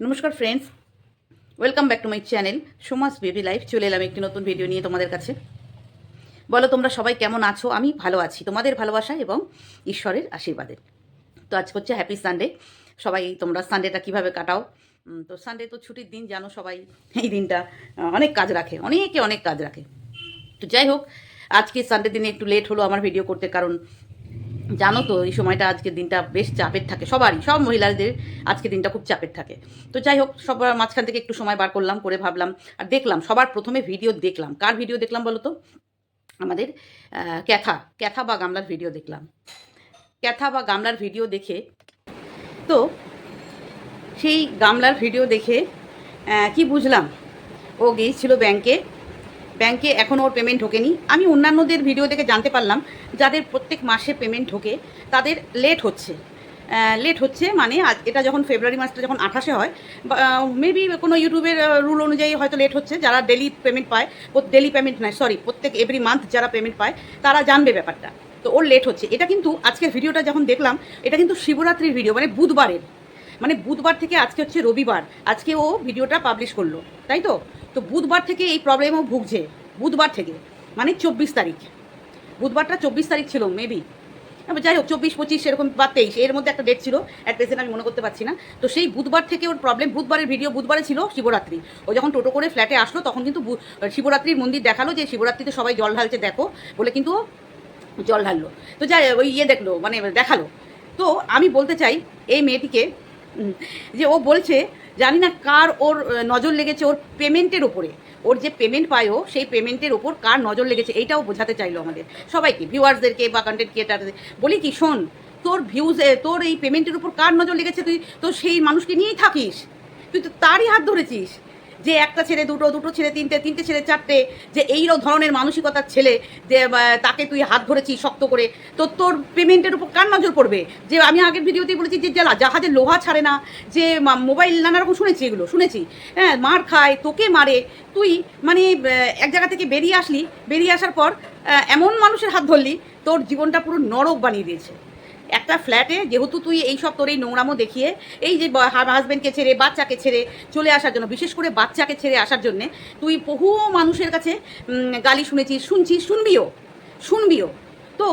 নমস্কার friends welcome back to my channel Soma's baby life চলে এলাম একটি নতুন ভিডিও নিয়ে তোমাদের কাছে। বলো, তোমরা সবাই কেমন আছো? আমি ভালো আছি। তোমাদের ভালোবাসা এবং ঈশ্বরের আশীর্বাদে। তো আজ হচ্ছে হ্যাপি সানডে সবাই, তোমরা সানডেটা কীভাবে কাটাও? তো সানডে তো ছুটির দিন, জানো সবাই। এই দিনটা অনেক কাজ রাখে। অনেকে অনেক কাজ রাখে। তো যাই হোক, আজকে সানডে দিনে একটু লেট হলো আমার ভিডিও করতে, কারণ জানো তো, এই সময়টা আজকের দিনটা বেশ চাপের থাকে, সবারই, সব মহিলাদের আজকের দিনটা খুব চাপের থাকে। তো যাই হোক, সবার মাঝখান থেকে একটু সময় বার করলাম, করে ভাবলাম, আর দেখলাম, সবার প্রথমে ভিডিও দেখলাম। কার ভিডিও দেখলাম বলো তো? আমাদের ক্যাথা ক্যাথা বা গামলার ভিডিও দেখলাম। ক্যাথা বা গামলার ভিডিও দেখে, তো সেই গামলার ভিডিও দেখে কি বুঝলাম? ও গিয়েছিল ব্যাংকে ব্যাংকে এখনও ওর পেমেন্ট ঢোকেনি। আমি অন্যান্যদের ভিডিও দেখে জানতে পারলাম, যাদের প্রত্যেক মাসে পেমেন্ট ঢোকে, তাদের লেট হচ্ছে। লেট হচ্ছে মানে আজ, এটা যখন ফেব্রুয়ারি মাসটা যখন আঠাশে হয় মেবি কোনো ইউটিউবের রুল অনুযায়ী হয়তো লেট হচ্ছে, যারা ডেলি পেমেন্ট পায় ডেলি পেমেন্ট নয় সরি প্রত্যেক এভরি মান্থ যারা পেমেন্ট পায়, তারা জানবে ব্যাপারটা। তো ওর লেট হচ্ছে। এটা কিন্তু আজকের ভিডিওটা যখন দেখলাম, এটা কিন্তু শিবরাত্রির ভিডিও মানে বুধবারের। মানে বুধবার থেকে আজকে হচ্ছে রবিবার। আজকে ও ভিডিওটা পাবলিশ করল। তাই তো? তো বুধবার থেকে এই প্রবলেমও ভুগছে। বুধবার থেকে মানে চব্বিশ তারিখ। বুধবারটা চব্বিশ তারিখ ছিল মেবি যাই হোক, চব্বিশ, পঁচিশ, এরকম বা তেইশ, এর মধ্যে একটা ডেট ছিল। অ্যাট প্রেজেন্ট আমি মনে করতে পারছি না। তো সেই বুধবার থেকে ওর প্রবলেম বুধবারের ভিডিও বুধবারে ছিল শিবরাত্রি। ও যখন টোটো করে ফ্ল্যাটে আসলো, তখন কিন্তু শিবরাত্রির মন্দির দেখাল যে শিবরাত্রিতে সবাই জল ঢালছে, দেখো, বলে কিন্তু জল ঢাললো। তো যাই ওই ইয়ে দেখল মানে দেখাল। তো আমি বলতে চাই, এই মেয়েটিকে যে ও বলছে জানি না কার ওর নজর লেগেছে ওর পেমেন্টের ওপরে ওর যে পেমেন্ট পায় সেই পেমেন্টের ওপর কার নজর লেগেছে, এইটাও বোঝাতে চাইলো আমাদের। সবাইকে, ভিউয়ার্সদেরকে বা কন্টেন্ট ক্রিয়েটারদের বলি কি, শোন, তোর ভিউজ তোর এই পেমেন্টের উপর কার নজর লেগেছে তুই? তো সেই মানুষকে নিয়েই থাকিস। তুই তো তারই হাত ধরেছিস। যে একটা ছেলে দুটো দুটো ছেলে তিনটে তিনটে ছেলে চারটে, যে এই ধরনের মানসিকতার ছেলে, যে তাকে তুই হাত ধরেছিস শক্ত করে, তো তোর পেমেন্টের উপর কার নজর পড়বে? যে, আমি আগের ভিডিওতেই বলেছি যে জ্বালা জাহাজে লোহা ছাড়ে না, যে মোবাইল নানা রকম শুনেছি এগুলো, শুনেছি। হ্যাঁ মার খায়, তোকে মারে, তুই মানে এক জায়গা থেকে বেরিয়ে আসলি, বেরিয়ে আসার পর এমন মানুষের হাত ধরলি, তোর জীবনটা পুরো নরক বানিয়ে দিয়েছে। একটা ফ্ল্যাটে যেহেতু তুই এইসব তোর এই নোংরামো দেখিয়ে, এই যে হাজব্যান্ডকে ছেড়ে, বাচ্চাকে ছেড়ে চলে আসার জন্য, বিশেষ করে বাচ্চাকে ছেড়ে আসার জন্যে, তুই বহু মানুষের কাছে গালি শুনেছিস, শুনছিস, শুনবিও শুনবিও। তো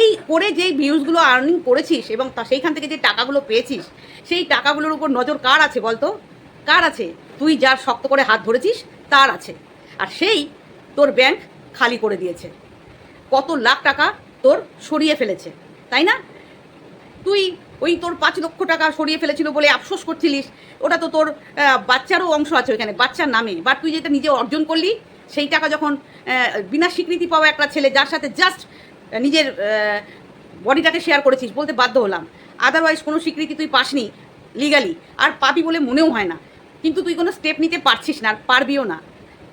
এই করে যেই ভিউজগুলো আর্নিং করেছিস এবং তা সেইখান থেকে যে টাকাগুলো পেয়েছিস, সেই টাকাগুলোর উপর নজর কার আছে বলতো? কার আছে? তুই যার শক্ত করে হাত ধরেছিস, তার আছে। আর সেই তোর ব্যাংক খালি করে দিয়েছে। কত লাখ টাকা তোর সরিয়ে ফেলেছে। তাই না? তুই ওই তোর পাঁচ লক্ষ টাকা সরিয়ে ফেলেছিল বলে আফসোস করছিলিস। ওটা তো তোর বাচ্চারও অংশ আছে ওইখানে, বাচ্চার নামে। বা তুই যেটা নিজে অর্জন করলি, সেই টাকা যখন বিনা স্বীকৃতি পাওয়া একটা ছেলে যার সাথে জাস্ট নিজের বডিটাকে শেয়ার করেছিস বলতে বাধ্য হলাম। আদারওয়াইজ কোনো স্বীকৃতি তুই পাসনি লিগালি আর পাবি বলে মনেও হয় না। কিন্তু তুই কোনো স্টেপ নিতে পারছিস না, আর পারবিও না।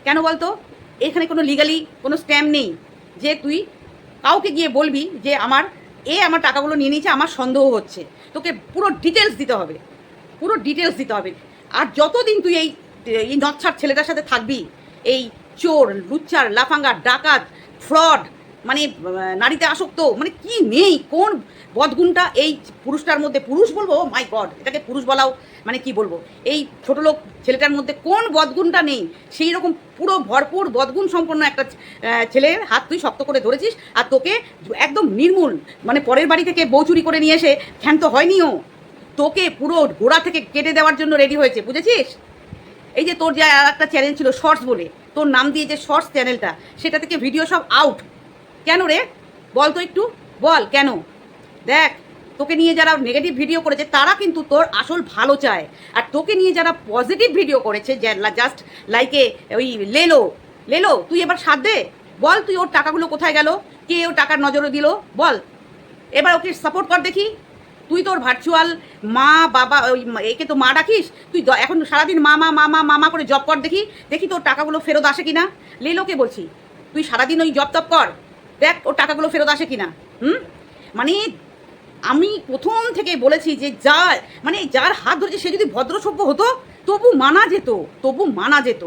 কেন বলতো? এখানে কোনো লিগালি কোনো স্ট্যাম্প নেই যে তুই কাউকে গিয়ে বলবি যে আমার এ আমার টাকাগুলো নিয়ে নিয়েছে, আমার সন্দেহ হচ্ছে। তোকে পুরো ডিটেলস দিতে হবে। পুরো ডিটেলস দিতে হবে। আর যতদিন তুই এই এই নচ্ছার ছেলেটার সাথে থাকবি, এই চোর লুচ্চার লাফাঙ্গা ডাকাত ফ্রড মানে নারীতে আসক্ত মানে কি নেই, কোন বদগুণটা এই পুরুষটার মধ্যে? পুরুষ বলব? মাই গড এটাকে পুরুষ বলাও মানে কি বলব? এই ছোট লোক ছেলেটার মধ্যে কোন বদগুণটা নেই? সেই রকম পুরো ভরপুর বদগুণ সম্পন্ন একটা ছেলের হাত তুই শক্ত করে ধরেছিস, আর তোকে একদম নির্মূল মানে পরের বাড়ি থেকে বউ চুরি করে নিয়ে এসে ক্ষান্ত হয়নিও। তোকে পুরো গোড়া থেকে কেটে দেওয়ার জন্য রেডি হয়েছে, বুঝেছিস? এই যে তোর যে আর একটা চ্যানেল ছিল শর্টস বলে, তোর নাম দিয়ে যে শর্টস চ্যানেলটা সেটা থেকে ভিডিও সব আউট কেন রে? বল তো একটু। বল, কেন? দেখ, তোকে নিয়ে যারা নেগেটিভ ভিডিও করেছে, তারা কিন্তু তোর আসল ভালো চায়। আর তোকে নিয়ে যারা পজিটিভ ভিডিও করেছে জাস্ট লাইকে ওই লেলো লেলো, তুই এবার সাথ দে। বল, তুই ওর টাকাগুলো কোথায় গেল? কে ওর টাকার নজরে দিল? বল। এবার ওকে সাপোর্ট কর দেখি। তুই তোর ভার্চুয়াল মা, বাবা, ওই একে তো মা ডাকিস? তুই এখন সারাদিন মা মা মা মা মা মা করে জব কর দেখি। দেখি তোর টাকাগুলো ফেরত আসে কিনা? লেলোকে বলছি, তুই সারাদিন ওই জব টপ কর। দেখ ও টাকাগুলো ফেরত আসে কিনা, হুম? মানে আমি প্রথম থেকে বলেছি যে যার মানে যার হাত ধরেছে, সে যদি ভদ্র সভ্য হতো, তবু মানা যেত, তবু মানা যেত।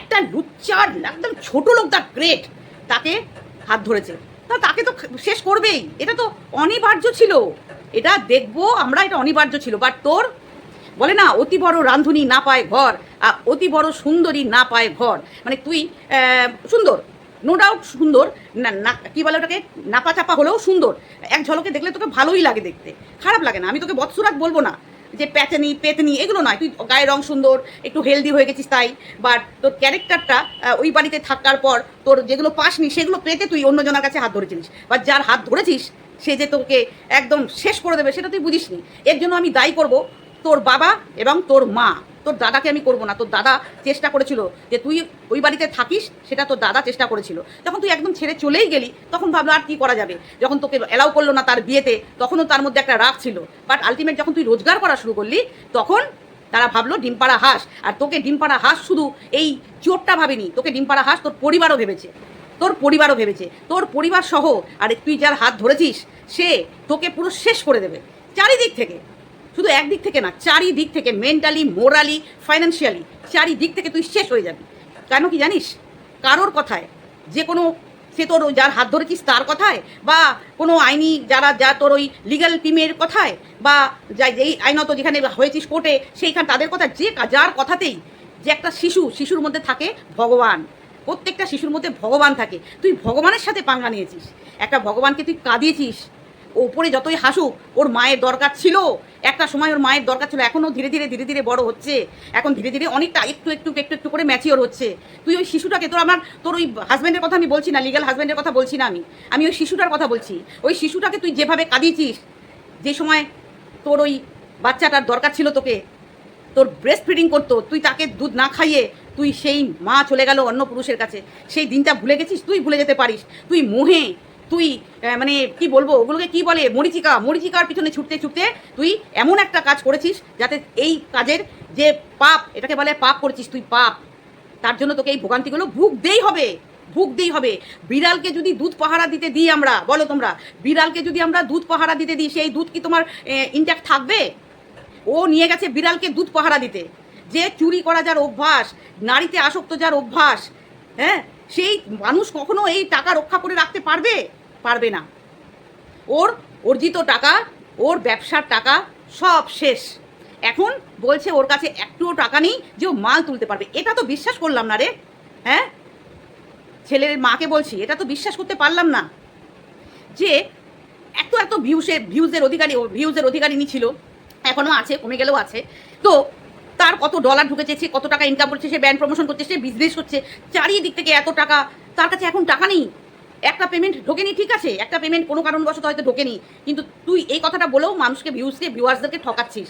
একটা লুচ্চার, একদম ছোট লোক দা গ্রেট তাকে হাত ধরেছে। তা তাকে তো শেষ করবেই, এটা তো অনিবার্য ছিল। এটা দেখব, আমরা এটা অনিবার্য ছিল। বাট তোর, বলে না, অতি বড় রান্ধুনি না পায় ঘর, আর অতি বড় সুন্দরী না পায় ঘর। মানে তুই সুন্দর নো ডাউট সুন্দর। না কী বলে ওটাকে? নাপা চাপা হলেও সুন্দর। এক ঝলকে দেখলে তোকে ভালোই লাগে দেখতে। খারাপ লাগে না, আমি তোকে বৎসরাত বলব না যে প্যাচানি, পেতনি, এগুলো নয়। তুই গায়ের রং সুন্দর, একটু হেলদি হয়ে গেছিস তাই। বাট তোর ক্যারেক্টারটা ওই বাড়িতে থাকার পর তোর যেগুলো পাসনি, সেগুলো পেতে তুই অন্যজনের কাছে হাত ধরেছিলিস। বা যার হাত ধরেছিস, সে যে তোকে একদম শেষ করে দেবে, সেটা তুই বুঝিসনি। এর জন্য আমি দায়ী করব তোর বাবা এবং তোর মা। তোর দাদাকে আমি করব না। তোর দাদা চেষ্টা করেছিল যে তুই ওই বাড়িতে থাকিস, সেটা তোর দাদা চেষ্টা করেছিল। যখন তুই একদম ছেড়ে চলেই গেলি, তখন ভাবলো আর কি করা যাবে? যখন তোকে অ্যালাউ করল না তার বিয়েতে, তখনও তার মধ্যে একটা রাগ ছিল। বাট আলটিমেট যখন তুই রোজগার করা শুরু করলি, তখন তারা ভাবলো ডিমপাড়া হাঁস। আর তোকে ডিমপাড়া হাঁস শুধু এই চোরটা ভাবেনি, তোকে ডিমপাড়া হাঁস তোর পরিবারও ভেবেছে। তোর পরিবারও ভেবেছে। তোর পরিবার সহ আর তুই যার হাত ধরেছিস, সে তোকে পুরো শেষ করে দেবে। চারিদিক থেকে। শুধু একদিক থেকে না, চারিদিক থেকে মেন্টালি মোরালি ফাইন্যান্সিয়ালি চারিদিক থেকে তুই শেষ হয়ে যাবি। কেন কি জানিস? কারোর কথায় যে কোনো, সে তোর যার হাত ধরেছিস তার কথায়, বা কোনো আইনি যারা, যা তোর ওই লিগ্যাল টিমের কথায়, বা যা যেই আইনত যেখানে হয়েছিস কোর্টে, সেইখান তাদের কথা, যে যার কথাতেই যে একটা শিশু, শিশুর মধ্যে থাকে ভগবান। প্রত্যেকটা শিশুর মধ্যে ভগবান থাকে। তুই ভগবানের সাথে পাঙ্গা নিয়েছিস। একটা ভগবানকে তুই কাঁদিয়েছিস। ওপরে যতই হাসুক, ওর মায়ের দরকার ছিল একটা সময় ওর মায়ের দরকার ছিল, এখনও ধীরে ধীরে ধীরে ধীরে বড় হচ্ছে। এখন ধীরে ধীরে অনেকটা একটু একটু একটু একটু করে ম্যাচিওর হচ্ছে। তুই ওই শিশুটাকে, তোর আমার, তোর ওই হাজব্যান্ডের কথা আমি বলছি না লিগাল হাজব্যান্ডের কথা বলছি না আমি। আমি ওই শিশুটার কথা বলছি। ওই শিশুটাকে তুই যেভাবে কাঁদিয়েছিস, যে সময় তোর ওই বাচ্চাটার দরকার ছিল তোকে, তোর ব্রেস্ট ফিডিং করতো, তুই তাকে দুধ না খাইয়ে তুই সেই মা চলে গেল অন্য পুরুষের কাছে। সেই দিনটা ভুলে গেছিস? তুই ভুলে যেতে পারিস। তুই মোহে তুই মানে কি বলব, ওগুলোকে কি বলে, মরিচিকা, মরিচিকার পিছনে ছুটতে ছুটতে তুই এমন একটা কাজ করেছিস যাতে এই কাজের যে পাপ, এটাকে বলে পাপ করেছিস তুই, পাপ। তার জন্য তোকে এই ভোগান্তিগুলো ভুগতেই হবে ভুগতেই হবে। বিড়ালকে যদি দুধ পাহারা দিতে দিই আমরা, বলো তোমরা, বিড়ালকে যদি আমরা দুধ পাহারা দিতে দিই, সেই দুধ কি তোমার ইনট্যাক্ট থাকবে? ও নিয়ে গেছে বিড়ালকে দুধ পাহারা দিতে। যে চুরি করা যার অভ্যাস, নারীতে আসক্ত যার অভ্যাস হ্যাঁ? সেই মানুষ কখনো এই টাকা রক্ষা করে রাখতে পারবে? পারবে না। ওর অর্জিত টাকা, ওর ব্যবসার টাকা সব শেষ। এখন বলছে ওর কাছে একটুও টাকা নেই যে ও মাল তুলতে পারবে। এটা তো বিশ্বাস করলাম না রে। হ্যাঁ? ছেলের মাকে বলছি, এটা তো বিশ্বাস করতে পারলাম না যে এত এত ভিউসে ভিউজের অধিকারী ভিউজের অধিকারিনী ছিল। এখনও আছে, কমে গেলেও আছে। তো তার কত ডলার ঢুকেছে, সে কত টাকা ইনকাম করছে, সে ব্যান্ড প্রমোশন করছে, সে বিজনেস করছে, চারিদিক থেকে এত টাকা, তার কাছে এখন টাকা নেই। একটা পেমেন্ট ঢোকেনি, ঠিক আছে? একটা পেমেন্ট কোনো কারণবশত হয়তো ঢোকেনি। কিন্তু তুই এই কথাটা বলেও মানুষকে ভিউজকে ভিউয়ার্সদেরকে ঠকাচ্ছিস।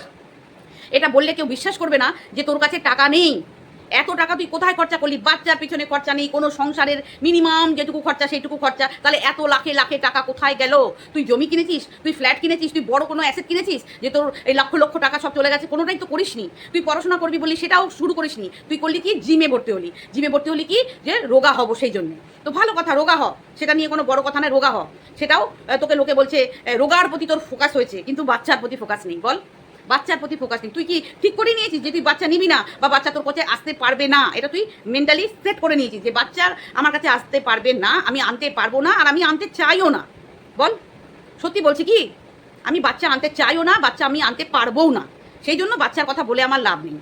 এটা বললে কেউ বিশ্বাস করবে না যে তোর কাছে টাকা নেই। এত টাকা তুই কোথায় খরচা করলি? বাচ্চার পিছনে খরচা নেই, কোনো সংসারের মিনিমাম যেটুকু খরচা সেইটুকু খরচা। তাহলে এত লাখে লাখে টাকা কোথায় গেল? তুই জমি কিনেছিস? তুই ফ্ল্যাট কিনেছিস? তুই বড় কোনো অ্যাসেট কিনেছিস? যে তোর এই লক্ষ লক্ষ টাকা সব চলে গেছে, কোনোটাই তো করিসনি। তুই পড়াশোনা করবি বলি সেটাও শুরু করিসনি। তুই করলি কি? জিমে ভর্তি হলি। জিমে ভর্তি হলি কি? যে রোগা হব সেই জন্য। তো ভালো কথা, রোগা হ। সেটা নিয়ে কোনো বড় কথা নয়, রোগা হ। সেটাও তোকে লোকে বলছে রোগার প্রতি তোর ফোকাস হয়েছে, কিন্তু বাচ্চার প্রতি ফোকাস নেই। বল। বাচ্চার প্রতি ফোকাস নেই। তুই কি ঠিক করে নিয়েছিস যে তুই বাচ্চা নিবি না? বা বাচ্চা তোর কাছে আসতে পারবে না? এটা তুই মেন্টালি সেট করে নিয়েছিস যে বাচ্চার আমার কাছে আসতে পারবে না, আমি আনতে পারব না, আর আমি আনতে চাইও না। বল। সত্যি বলছি কি? আমি বাচ্চা আনতে চাইও না, বাচ্চা আমি আনতে পারবও না। সেই জন্য বাচ্চার কথা বলে আমার লাভ নেই।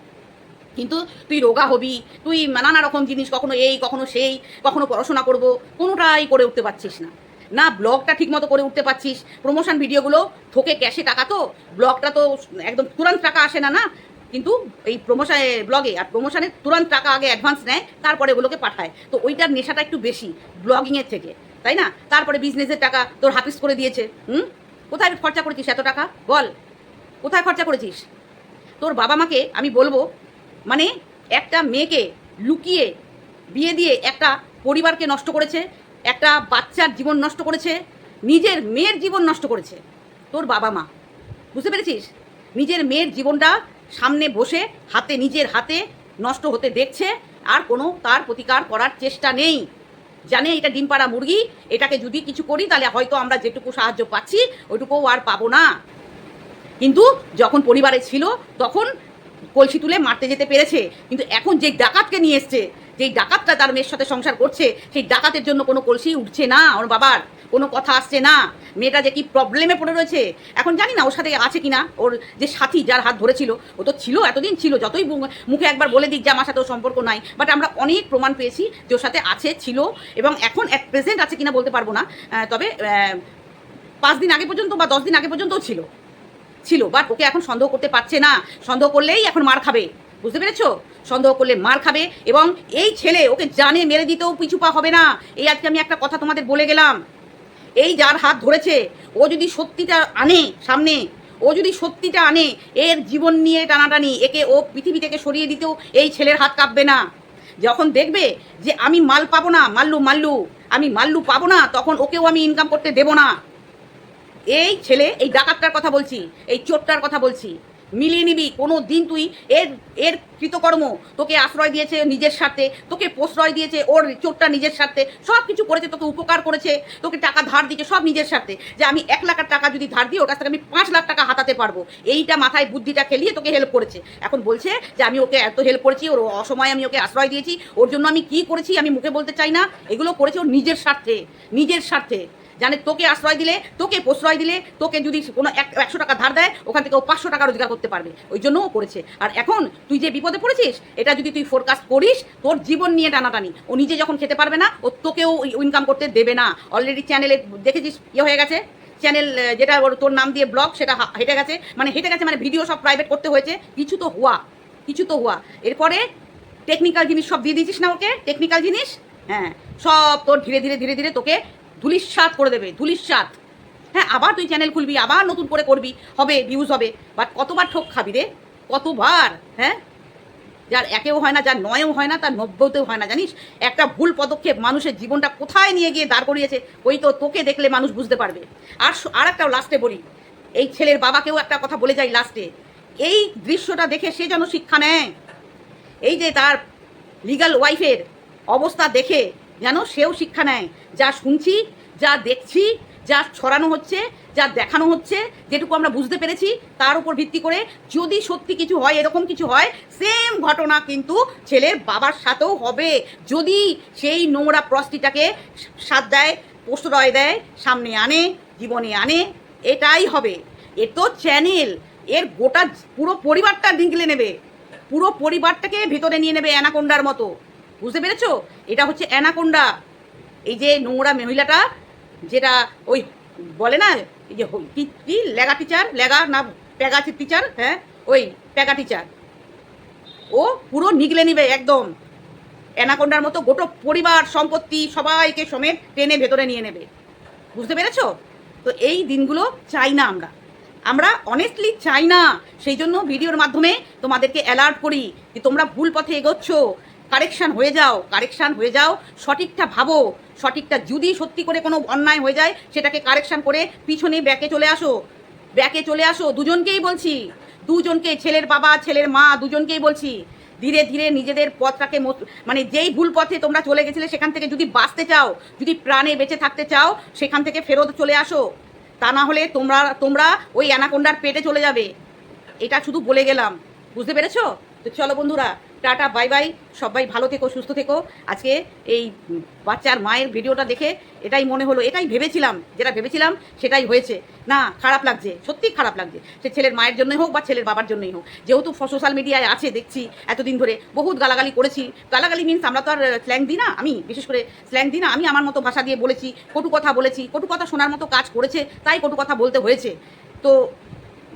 কিন্তু তুই রোগা হবি, তুই নানা রকম জিনিস, কখনো এই, কখনো সেই, কখনো পড়াশোনা করব, কোনোটাই করে উঠতে পারছিস না। না ব্লগটা ঠিকমতো করে উঠতে পারছিস। প্রমোশন ভিডিওগুলো থোকে ক্যাশে টাকা তো। ব্লগটা তো একদম তুরন্ত টাকা আসে না না? কিন্তু এই প্রমোশন ব্লগে আর প্রমোশনের তুরন্ত টাকা আগে অ্যাডভান্স নেয়, তারপরে ওগুলোকে পাঠায়। তো ওইটার নেশাটা একটু বেশি ব্লগিংয়ের থেকে, তাই না? তারপরে বিজনেসের টাকা তোর হাফিস করে দিয়েছে, হুম? কোথায় খরচা করেছিস এত টাকা? বল, কোথায় খরচা করেছিস? তোর বাবা মাকে আমি বলব মানে একটা মেয়েকে লুকিয়ে, বিয়ে দিয়ে একটা পরিবারকে নষ্ট করেছে একটা বাচ্চার জীবন নষ্ট করেছে, নিজের মেয়ের জীবন নষ্ট করেছে, তোর বাবা মা। বুঝতে পেরেছিস? নিজের মেয়ের জীবনটা সামনে বসে, হাতে, নিজের হাতে নষ্ট হতে দেখছে, আর কোনো তার প্রতিকার করার চেষ্টা নেই। জানে এটা ডিম পাড়া মুরগি, এটাকে যদি কিছু করি, তাহলে হয়তো আমরা যেটুকু সাহায্য পাচ্ছি, ওইটুকুও আর পাবো না। কিন্তু যখন পরিবারে ছিল, তখন কলসি তুলে মারতে যেতে পেরেছে, কিন্তু এখন যে ডাকাতকে নিয়ে এসছে যেই ডাকাতটা তার মেয়ের সাথে সংসার করছে, সেই ডাকাতের জন্য কোনো কলসি উঠছে না, ওর বাবার কোনো কথা আসছে না। মেয়েটা যে কি প্রবলেমে পড়ে রয়েছে, এখন জানি না ওর সাথে আছে কিনা। ওর যে সাথী যার হাত ধরেছিল, ও তো ছিল, এতদিন ছিল, যতই মুখে একবার বলে দিক যে আমার সাথে সম্পর্ক নাই বাট আমরা অনেক প্রমাণ পেয়েছি যে ওর সাথে আছে, ছিল, এবং এখন এক প্রেজেন্ট আছে কিনা বলতে পারব না। তবে পাঁচ দিন আগে পর্যন্ত বা দশ দিন আগে পর্যন্তও ছিল। ছিল বাট ওকে এখন সন্দেহ করতে পারছে না। সন্দেহ করলেই এখন মার খাবে। বুঝতে পেরেছ? সন্দেহ করলে মার খাবে এবং এই ছেলে ওকে জানে মেরে দিতেও পিছু পা হবে না। এই আজকে আমি একটা কথা তোমাদের বলে গেলাম। এই যার হাত ধরেছে, ও যদি সত্যিটা আনে সামনে, ও যদি সত্যিটা আনে, এর জীবন নিয়ে টানাটানি, একে ও পৃথিবী থেকে সরিয়ে দিতেও এই ছেলের হাত কাঁপবে না। যখন দেখবে যে আমি মাল পাবো না, মাল্লু মাল্লু, আমি মাল্লু পাবো না, তখন ওকেও আমি ইনকাম করতে দেবো না। এই ছেলে, এই ডাকাতটার কথা বলছি, এই চোরটার কথা বলছি। মিলিয়ে নিবি, কোনো দিন তুই এর এর কৃতকর্ম তোকে আশ্রয় দিয়েছে নিজের স্বার্থে, তোকে প্রশ্রয় দিয়েছে ওর চোরটা নিজের স্বার্থে, সব কিছু করেছে, তোকে উপকার করেছে, তোকে টাকা ধার দিয়েছে, সব নিজের স্বার্থে, যে আমি এক লাখ টাকা যদি ধার দিই ওর কাছ থেকে আমি পাঁচ লাখ টাকা হাতাতে পারব। এইটা মাথায় বুদ্ধিটা খেলিয়ে তোকে হেল্প করেছে। এখন বলছে যে আমি ওকে এত হেল্প করেছি, ওর অসময়ে আমি ওকে আশ্রয় দিয়েছি, ওর জন্য আমি কি করেছি আমি মুখে বলতে চাই না, এগুলো করেছে ওর নিজের স্বার্থে নিজের স্বার্থে। জানে তোকে আশ্রয় দিলে, তোকে প্রশ্রয় দিলে, তোকে যদি কোনো এক একশো টাকা ধার দেয়, ওখান থেকে ও পাঁচশো টাকা রোজগার করতে পারবে। ওই জন্য ও করেছে। আর এখন তুই যে বিপদে পড়েছিস, এটা যদি তুই ফোরকাস্ট করিস, তোর জীবন নিয়ে টানাটানি। ও নিজে যখন খেতে পারবে না, ও তোকেও ইনকাম করতে দেবে না। অলরেডি চ্যানেলে দেখেছিস ইয়ে হয়ে গেছে? চ্যানেল যেটা তোর নাম দিয়ে ব্লগ সেটা হেঁটে গেছে। মানে হেঁটে গেছে মানে ভিডিও সব প্রাইভেট করতে হয়েছে। কিছু তো হুয়া কিছু তো হুয়া এরপরে টেকনিক্যাল জিনিস সব দিয়ে দিয়েছিস না ওকে? টেকনিক্যাল জিনিস? হ্যাঁ। সব তোর ধীরে ধীরে ধীরে ধীরে তোকে ধুলিস্বাত করে দেবে ধুলিস্বাত হ্যাঁ আবার তুই চ্যানেল খুলবি, আবার নতুন করে করবি, হবে ভিউজ হবে বাট কতবার ঠোক খাবি রে? কতবার হ্যাঁ? যার একেও হয় না, যার নয়েও হয় না, তার নব্বইতেও হয় না, জানিস? একটা ভুল পদক্ষেপ মানুষের জীবনটা কোথায় নিয়ে গিয়ে দাঁড় করিয়েছে, ওই তো তোকে দেখলে মানুষ বুঝতে পারবে। আর আর একটা লাস্টে বলি, এই ছেলের বাবাকেও একটা কথা বলে যাই লাস্টে এই দৃশ্যটা দেখে সে যেন শিক্ষা নেয়। এই যে তার লিগাল ওয়াইফের অবস্থা দেখে যেন সেও শিক্ষা নেয়। যা শুনছি, যা দেখছি, যা ছড়ানো হচ্ছে, যা দেখানো হচ্ছে, যেটুকু আমরা বুঝতে পেরেছি, তার উপর ভিত্তি করে যদি সত্যি কিছু হয়, এরকম কিছু হয় সেম ঘটনা কিন্তু ছেলের বাবার সাথেও হবে। যদি সেই নোংরা প্রস্তিটাকে সাথ দেয়, প্রশ্রয় দেয়, সামনে আনে, জীবনে আনে, এটাই হবে। এ তো চ্যানেল এর গোটা পুরো পরিবারটা ডিঙ্গলে নেবে। পুরো পরিবারটাকে ভিতরে নিয়ে নেবে অ্যানাকোন্ডার মতো। বুঝতে পেরেছ? এটা হচ্ছে অ্যানাকোন্ডা। এই যে নোংরা মহিলাটা, যেটা ওই বলে না, এই যে কি লেগা টিচার লেগা না, প্যাগা টিচার হ্যাঁ? ওই প্যাগা টিচার ও পুরো নিগলে নিবে একদম। অ্যানাকোন্ডার মতো গোটো পরিবার, সম্পত্তি সবাইকে সমেত টেনে ভেতরে নিয়ে নেবে। বুঝতে পেরেছ? তো এই দিনগুলো চাই না আমরা। আমরা অনেস্টলি চাই না। সেই জন্য ভিডিওর মাধ্যমে তোমাদেরকে অ্যালার্ট করি যে তোমরা ভুল পথে এগোচ্ছ। কারেকশান হয়ে যাও, কারেকশান হয়ে যাও, সঠিকটা ভাবো, সঠিকটা যদি সত্যি করে কোনো অন্যায় হয়ে যায়, সেটাকে কারেকশান করে পিছনে ব্যাকে চলে আসো, ব্যাকে চলে আসো, দুজনকেই বলছি, দুজনকে ছেলের বাবা, ছেলের মা, দুজনকেই বলছি, ধীরে ধীরে নিজেদের পথটাকে মানে যেই ভুল পথে তোমরা চলে গেছিলে সেখান থেকে যদি বাঁচতে চাও, যদি প্রাণে বেঁচে থাকতে চাও, সেখান থেকে ফেরত চলে আসো, তা না হলে তোমরা তোমরা ওই অ্যানাকোন্ডার পেটে চলে যাবে। এটা শুধু বলে গেলাম, বুঝতে পেরেছ? তো চলো বন্ধুরা টাটা, বাই বাই। সবাই ভালো থেকো, সুস্থ থেকো। আজকে এই বাচ্চার মায়ের ভিডিওটা দেখে এটাই মনে হলো, এটাই ভেবেছিলাম, যেটা ভেবেছিলাম সেটাই হয়েছে। না, খারাপ লাগছে সত্যি খারাপ লাগছে। সে ছেলের মায়ের জন্যই হোক বা ছেলের বাবার জন্যই হোক। যেহেতু সোশ্যাল মিডিয়ায় আছে, দেখছি এতদিন ধরে, বহুত গালাগালি করেছি। গালাগালি মিনস আমরা তো আর স্ল্যাং দিই না আমি, বিশেষ করে স্ল্যাং দিই না আমি, আমার মতো ভাষা দিয়ে বলেছি, কটু কথা বলেছি, কটু কথা শোনার মতো কাজ করেছে, তাই কটু কথা বলতে হয়েছে। তো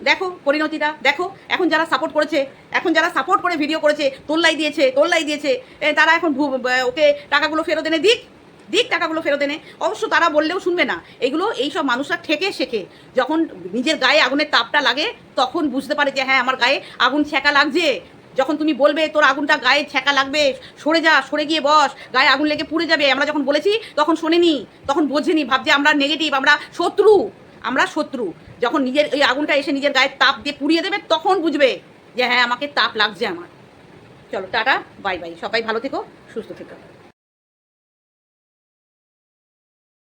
দেখো পরিণতিটা, দেখো। এখন যারা সাপোর্ট করেছে, এখন যারা সাপোর্ট করে ভিডিও করেছে, তোল্লাই দিয়েছে তোল্লাই দিয়েছে তারা এখন ওকে টাকাগুলো ফেরত এনে দিক দিক টাকাগুলো ফেরত এনে। অবশ্য তারা বললেও শুনবে না। এগুলো এইসব মানুষরা ঠেকে শেখে। যখন নিজের গায়ে আগুনের তাপটা লাগে, তখন বুঝতে পারে যে হ্যাঁ আমার গায়ে আগুন ছ্যাঁকা লাগছে। যখন তুমি বলবে, তোর আগুনটা গায়ে ছ্যাঁকা লাগবে, সরে যা, সরে গিয়ে বস, গায়ে আগুন লেগে পুড়ে যাবে। আমরা যখন বলেছি, তখন শোনেনি, তখন বোঝেনি, ভাবছে আমরা নেগেটিভ আমরা শত্রু আমরা শত্রু। যখন নিজের ওই আগুনটা এসে নিজের গায়ে তাপ দিয়ে পুড়িয়ে দেবে, তখন বুঝবে যে হ্যাঁ আমাকে তাপ লাগছে আমার। চলো, টাটা, বাই বাই। সবাই ভালো থেকো, সুস্থ থেকো।